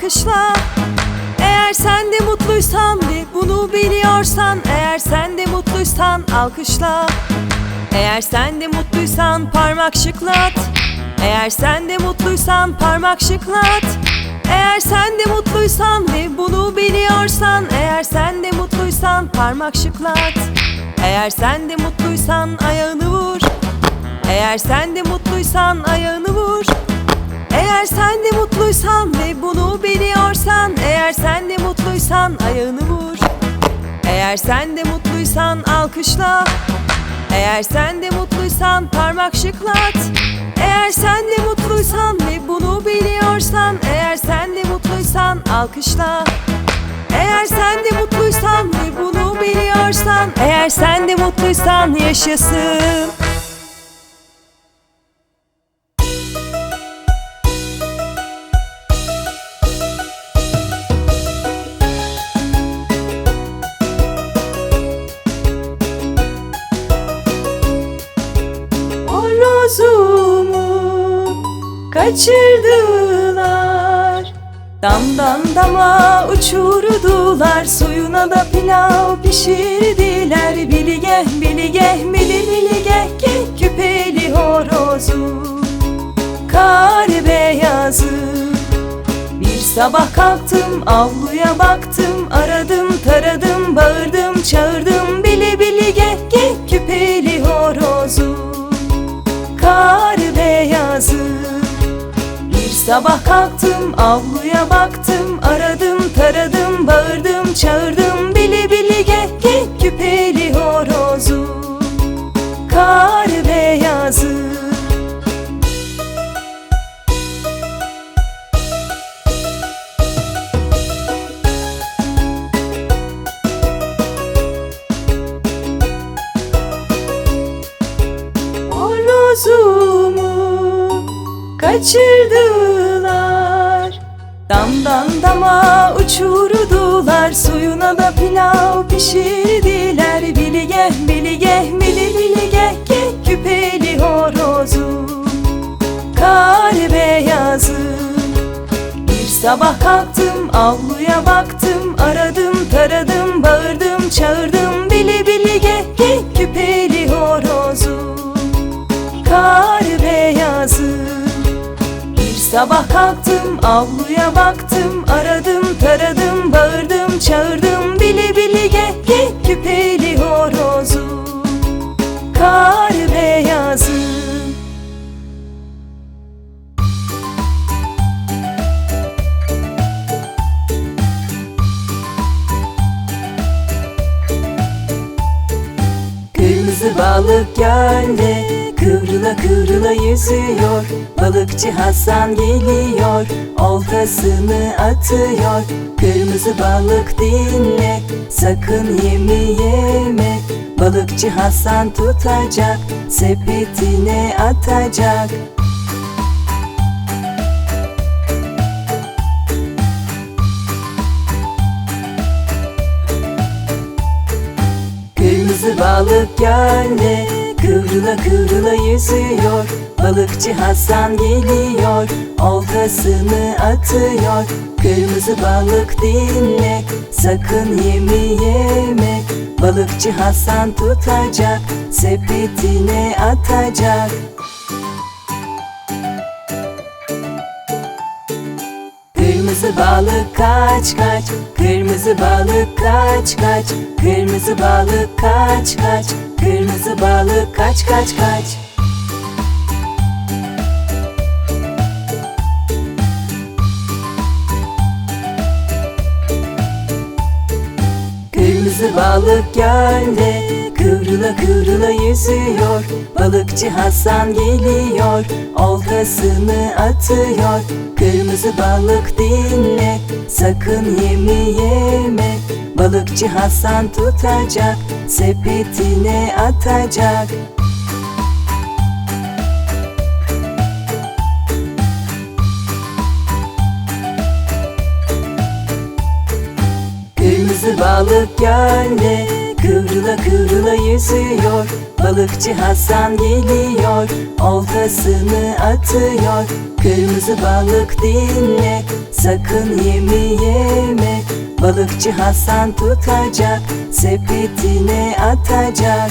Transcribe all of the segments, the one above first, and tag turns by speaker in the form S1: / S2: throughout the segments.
S1: alkışla. Eğer sen de mutluysan ve bunu biliyorsan Eğer sen de mutluysan alkışla. Eğer sen de mutluysan parmak şıklat. Eğer sen de mutluysan parmak şıklat. Eğer sen de mutluysan ve bunu biliyorsan Eğer sen de mutluysan parmak şıklat. Eğer sen de mutluysan ayağını vur. Eğer sen de mutluysan ayağını vur Eğer sen de mutluysan ve bunu biliyorsan Eğer sen de mutluysan ayağını vur. Eğer sen de mutluysan alkışla. Eğer sen de mutluysan parmak şıklat. Eğer sen de mutluysan ve bunu biliyorsan Eğer sen de mutluysan alkışla. Eğer sen de mutluysan ve bunu biliyorsan Eğer sen de mutluysan yaşasın kaçırdılar. Damdan dama uçurdular Suyuna da pilav pişirdiler. Bilige bilige bili bilige Geh küpeli horozu. Kar beyazı. Bir sabah kalktım avluya baktım Aradım taradım bağırdım çağırdım. Bili bili geh küpeli horozu. Kar beyazı sabah kalktım avluya baktım Aradım taradım bağırdım çağırdım Bili bili kaçırdılar. Damdan dama uçurdular Suyuna da pilav pişirdiler. Bilige bilige bili bilige geh küpeli horozu. Kar beyazı bir sabah kalktım avluya baktım Aradım taradım bağırdım çağırdım sabah kalktım avluya baktım Aradım taradım bağırdım çağırdım. Bili bili geh geh küpeli horozu. Kar beyazı. Kırmızı balık gölde Kıvrıla kıvrıla yüzüyor. Balıkçı Hasan geliyor Oltasını atıyor. Kırmızı balık dinle Sakın yemi yeme. Balıkçı Hasan tutacak Sepetine atacak. Kırmızı balık gölde Kıvrıla kıvrıla yüzüyor. Balıkçı Hasan geliyor. Oltasını atıyor. Kırmızı balık dinle. Sakın yemi yeme. Balıkçı Hasan tutacak. Sepetine atacak. Kırmızı balık kaç kaç. Kırmızı balık kaç kaç. Kırmızı balık kaç kaç Kırmızı balık kaç kaç kaç balık gölde Kıvrıla kıvrıla yüzüyor. Balıkçı Hasan geliyor Oltasını atıyor. Kırmızı balık dinle Sakın yemi yeme. Balıkçı Hasan tutacak Sepetine atacak balık gölde
S2: Kıvrıla kıvrıla yüzüyor. Balıkçı Hasan geliyor Oltasını atıyor. Kırmızı balık dinle Sakın yemi yeme. Balıkçı Hasan tutacak Sepetine atacak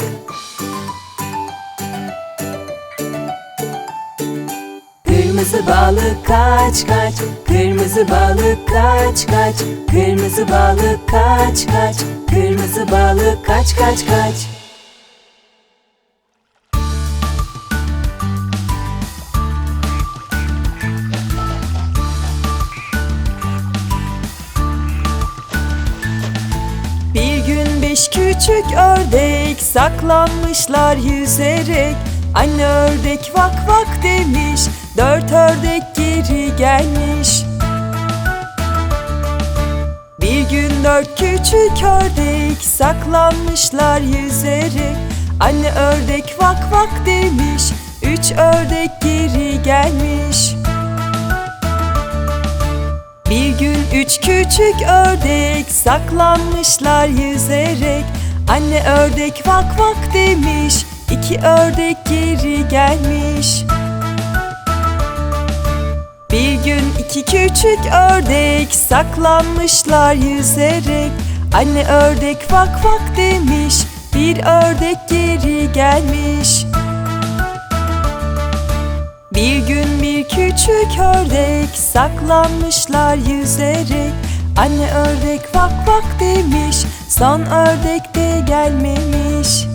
S2: Kırmızı balık kaç kaç Kırmızı balık kaç kaç Kırmızı balık kaç kaç Kırmızı balık kaç kaç kaç.
S1: Bir gün beş küçük ördek saklanmışlar yüzerek. Anne ördek vak vak demiş Dört ördek geri gelmiş. Bir gün dört küçük ördek saklanmışlar yüzerek Anne ördek vak vak demiş Üç ördek geri gelmiş. Bir gün üç küçük ördek saklanmışlar yüzerek Anne ördek vak vak demiş iki ördek geri gelmiş Bir gün iki küçük ördek saklanmışlar yüzerek. Anne ördek vak vak demiş bir ördek geri gelmiş. Bir gün bir küçük ördek saklanmışlar yüzerek. Anne ördek vak vak demiş son ördek de gelmemiş.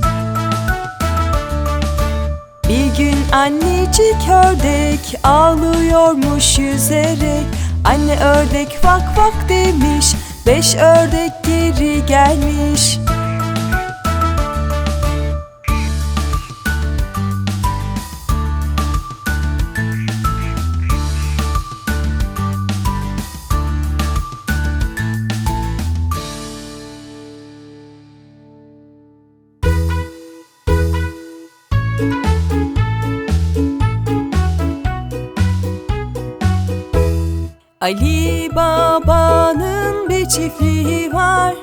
S1: Bir gün annecik ördek ağlıyormuş yüzerek. Anne ördek vak vak demiş beş ördek geri gelmiş Ali Baba'nın bir çiftliği var.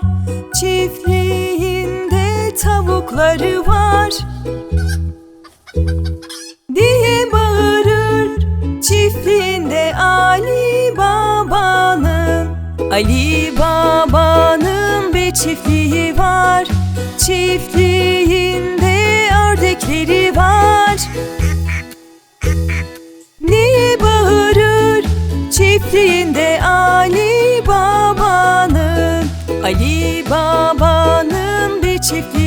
S1: Çiftliğinde tavukları var. Diye bağırır çiftliğinde Ali Baba'nın. Ali Baba'nın bir çiftliği var. Çiftliğinde ördekleri var çiftliğinde Ali Baba'nın Ali Baba'nın bir çiftliği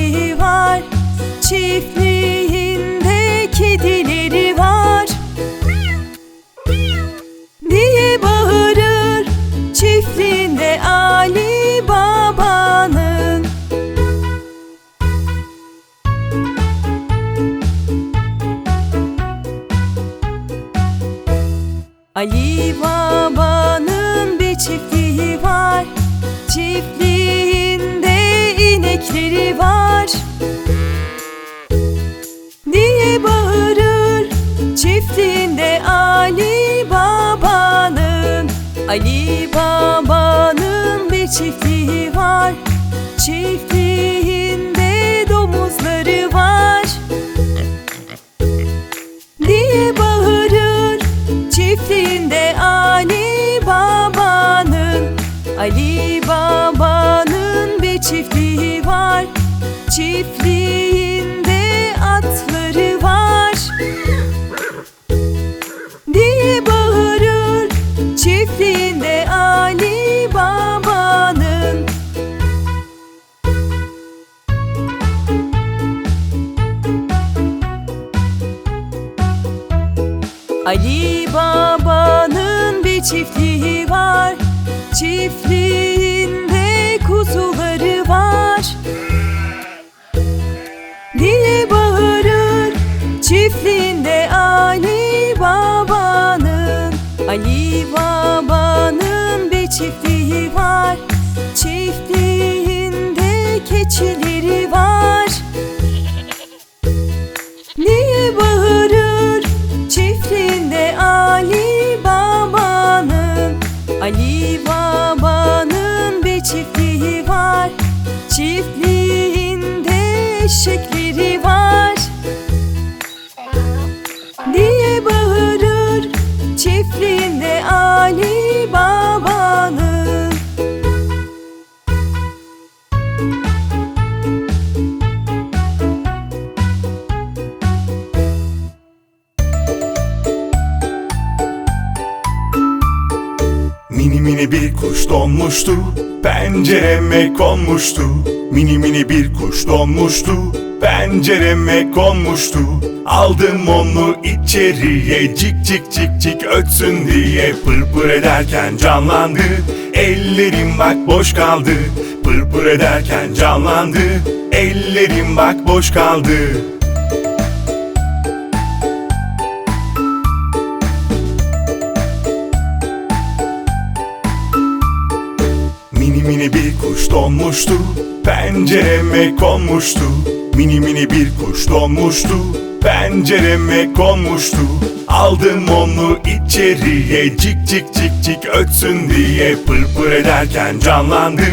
S1: Ali Baba'nın bir çiftliği var. Çiftliğinde domuzları var. Diye bağırır çiftliğinde Ali Baba'nın. Ali Baba'nın bir çiftliği var. Çiftliğinde çiftliği var. Çiftliğinde keçileri var. Niye bağırır? Çiftliğinde Ali Baba'nın Ali Baba'nın bir çiftliği var. Çiftliğinde eşekleri var. Niye bağırır? Çiftliğinde Ali
S3: Baba olmuştu Pencereme konmuştu. Mini mini bir kuş donmuştu Pencereme konmuştu. Aldım onu içeriye Cik cik cik cik ötsün diye. Pırpır ederken canlandı Ellerim bak boş kaldı. Pırpır ederken canlandı Ellerim bak boş kaldı. mini bir kuş donmuştu. Pencereme konmuştu. Mini mini bir kuş donmuştu. Pencereme konmuştu. Aldım onu içeriye Cik cik cik cik ötsün diye. Pırpır ederken canlandı.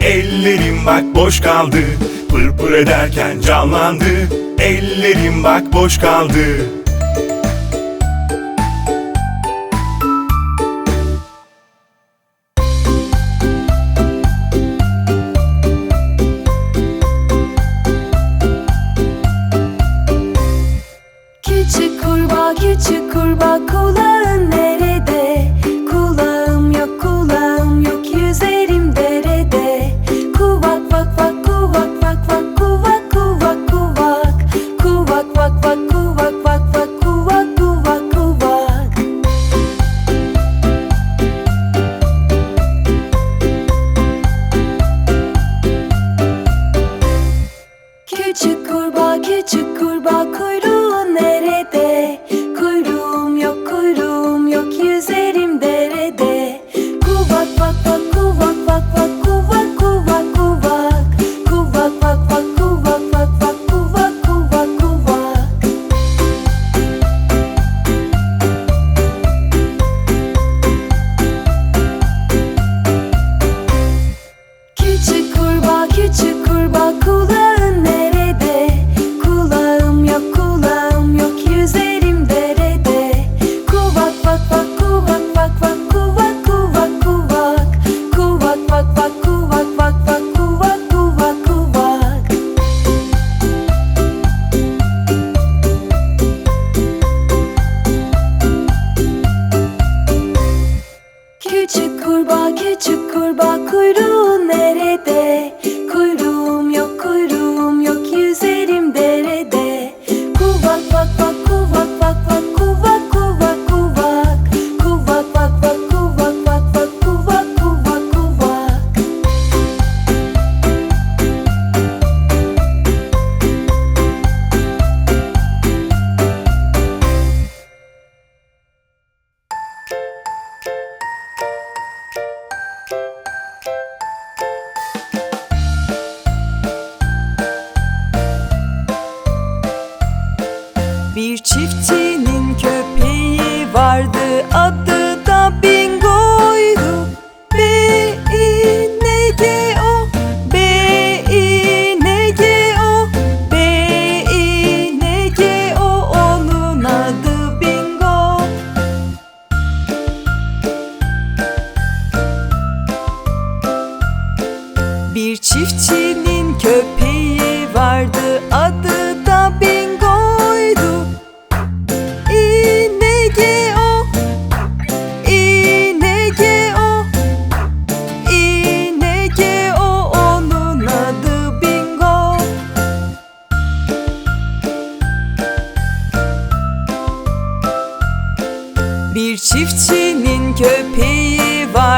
S3: Ellerim bak boş kaldı. Pırpır ederken canlandı. Ellerim bak boş kaldı.
S1: akıllı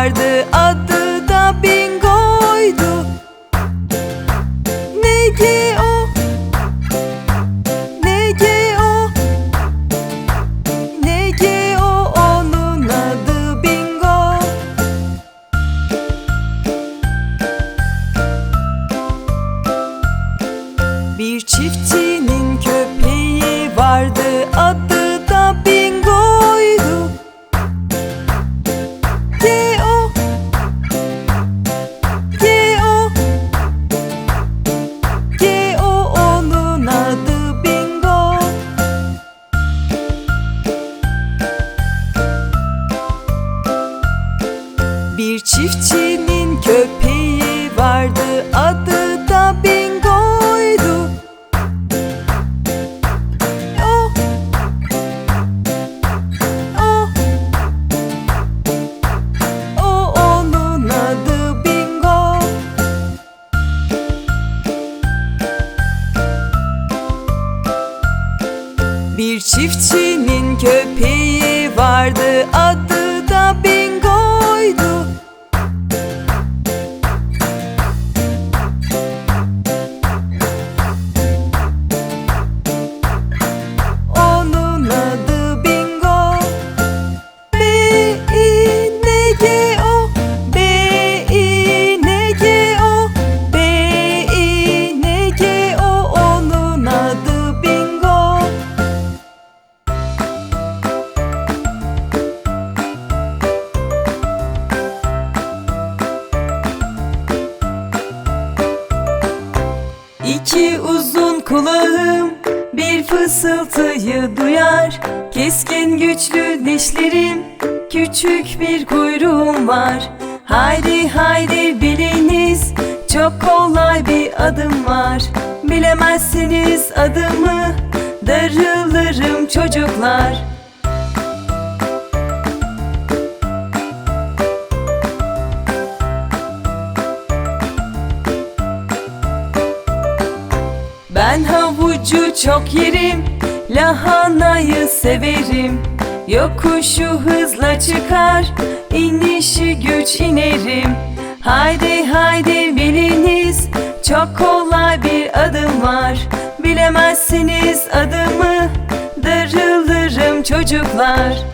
S1: vardı. Adı İki uzun kulağım bir fısıltıyı duyar. Keskin güçlü dişlerim küçük bir kuyruğum var. Haydi haydi biliniz çok kolay bir adım var. Bilemezsiniz adımı darılırım çocuklar havucu çok yerim, lahanayı severim. Yokuşu hızla çıkar, inişi güç inerim. Haydi haydi biliniz, çok kolay bir adım var. Bilemezsiniz adımı, darılırım çocuklar.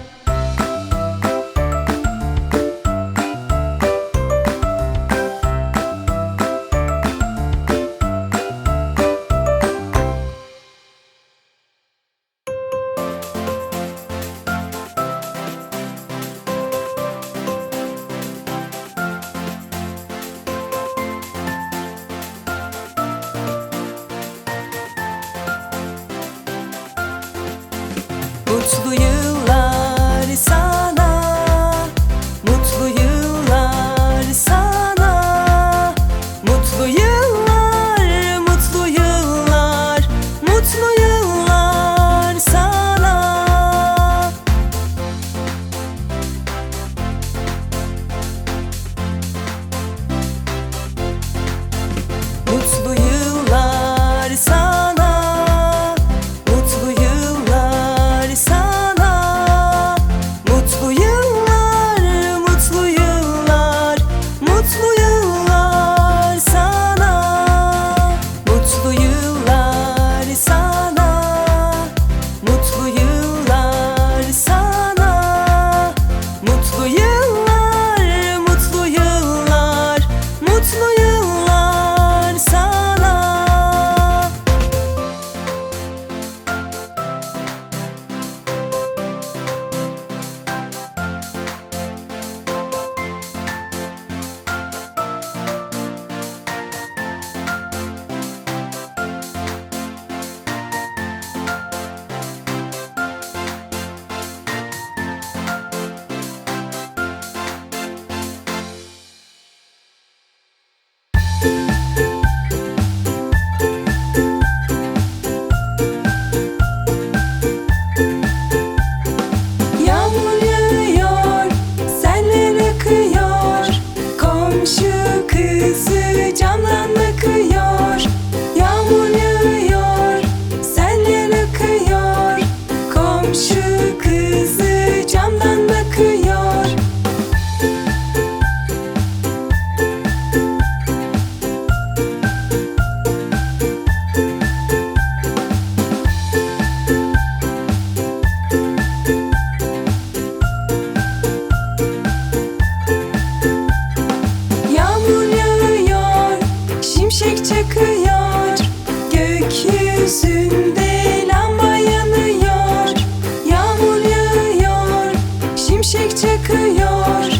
S1: Çakıyor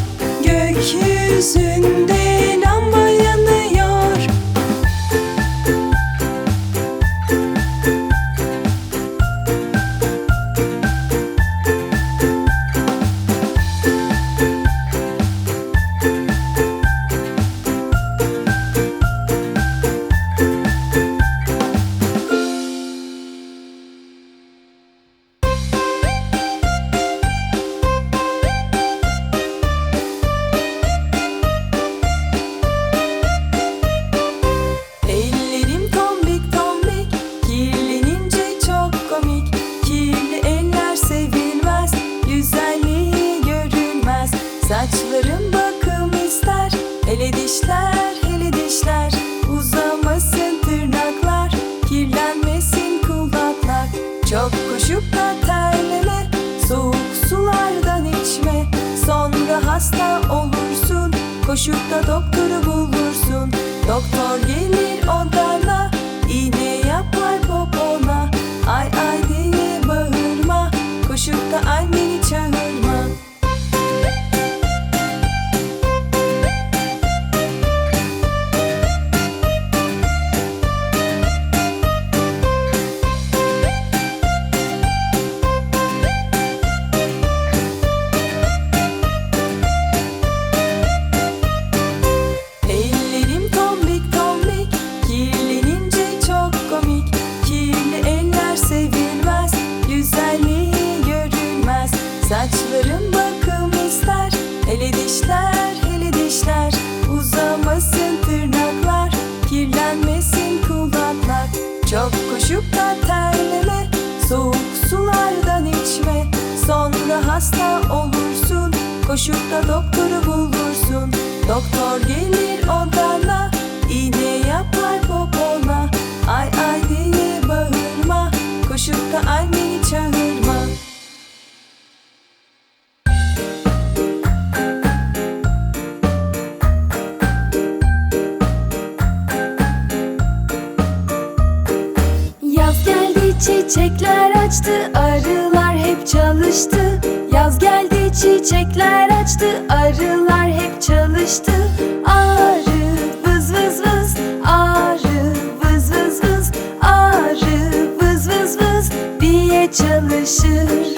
S1: Gökyüzünde lamba yanıyor Çok koşup öter lele Soğuk sulardan içme. Sonra hasta olursun Koşup da doktoru bulursun. Doktor gelir Koşup da doktoru bulursun. Doktor gelir odana iğne yapar popona Ay ay diye bağırma Koşup da anneni çağırma.
S2: Yaz geldi çiçekler açtı arılar hep çalıştı çiçekler açtı arılar hep çalıştı. Arı vız vız vız arı vız vız vız arı vız vız vız diye çalışır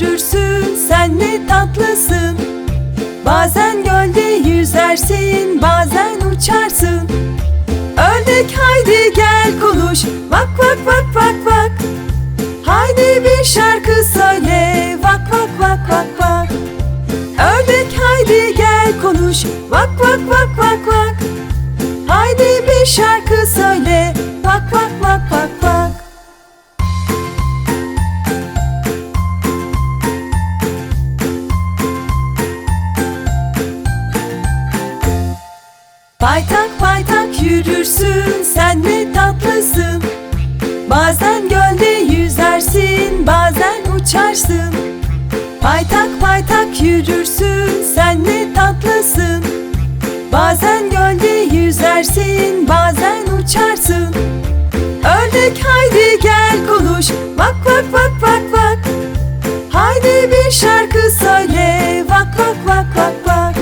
S1: yürürsün sen ne tatlısın Bazen gölde yüzersin bazen uçarsın Ördek haydi gel konuş Bak bak bak bak bak Haydi bir şarkı söyle Bak bak bak bak bak Ördek haydi gel konuş Bak bak bak bak bak Haydi bir şarkı söyle Bak bak bak bak bak Paytak paytak yürürsün sen ne tatlısın. Bazen gölde yüzersin bazen uçarsın. Paytak paytak yürürsün sen ne tatlısın. Bazen gölde yüzersin bazen uçarsın. Ördek haydi gel konuş Bak bak bak bak bak Haydi bir şarkı söyle Bak bak bak bak bak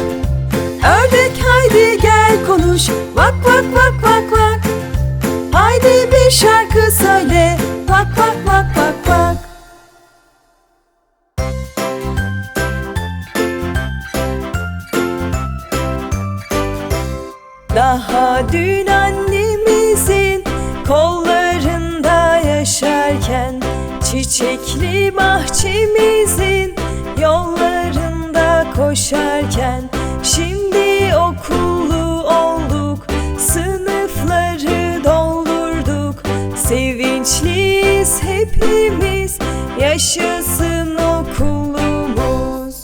S1: Ördek haydi gel konuş. Bak bak bak bak bak Haydi bir şarkı söyle. Bak bak bak bak bak Daha dün annemizin kollarında yaşarken Çiçekli bahçemizin yollarında koşarken Şimdi okullu Sevinçliyiz hepimiz, yaşasın okulumuz.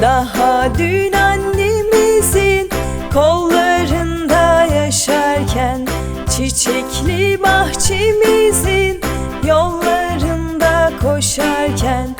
S1: Daha dün annemizin kollarında yaşarken Çiçekli bahçemizin yollarında koşarken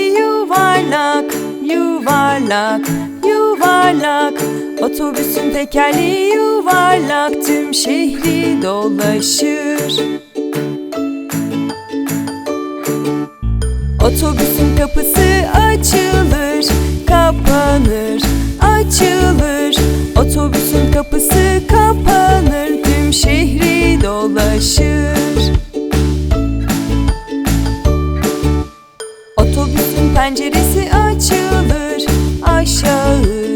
S1: yuvarlak, yuvarlak, Otobüsün tekerleği yuvarlak tüm şehri dolaşır. Otobüsün kapısı açılır, kapanır, açılır. Otobüsün kapısı kapanır, tüm şehri dolaşır penceresi açılır aşağı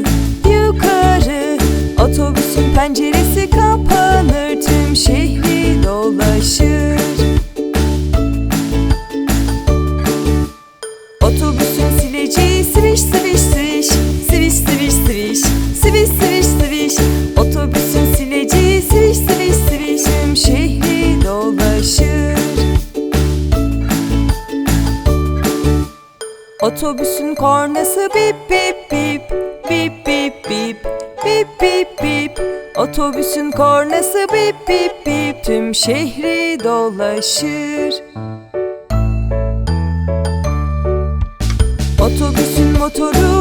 S1: kornası bip bip bip Bip bip bip Bip bip bip. Otobüsün kornası bip bip bip Tüm şehri dolaşır. Otobüsün motoru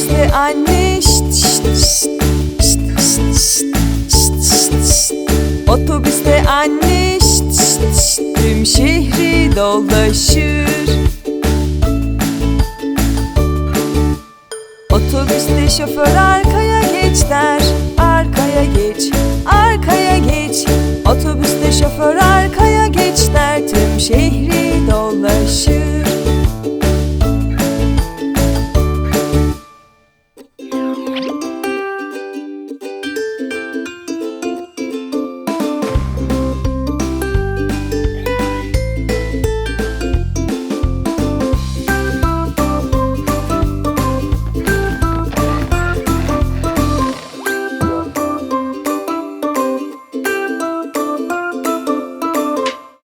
S1: Otobüste anne. Otobüste anne şt şt şt. Tüm şehri dolaşır. Otobüste şoför arkaya geç der. Arkaya geç, arkaya geç. Otobüste şoför arkaya geç der. Tüm şehri dolaşır